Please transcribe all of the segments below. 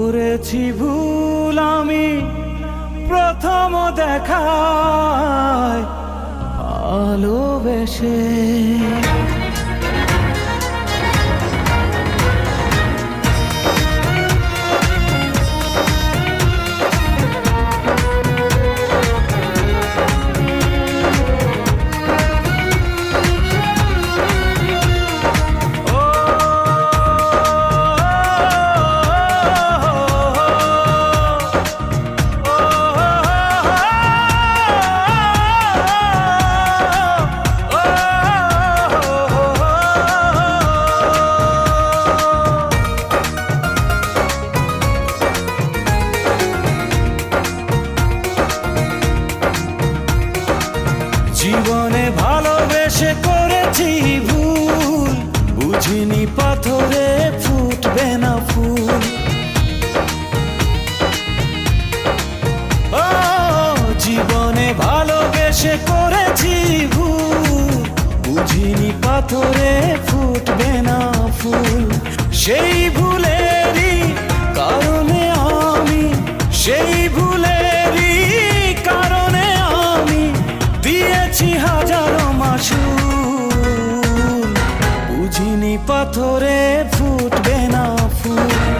করেছি ভুল আমি। প্রথম দেখায় ভালোবেসে ভালোবেসে করেছি ভুল। বুঝিনি পাথরে ফুটবে না ফুল। সেই ভুলেরই কারণে আমি, সেই ভুলেরই কারণে আমি দিয়েছি হাজারো মাসুল। বুঝিনি পাথরে ফুটবে না ফুল।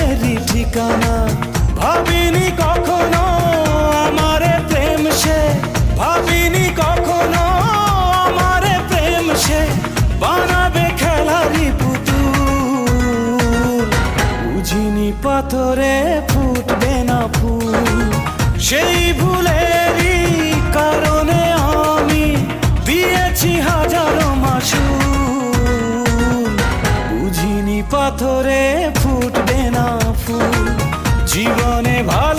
পাথরে ফুটবে না ফুল। সেই ভুলেরই কারণে আমি দিয়েছি হাজারো মাসু বুঝিনি পাথরে ফুটবে না ফুল। জীবনে ভালোবেসে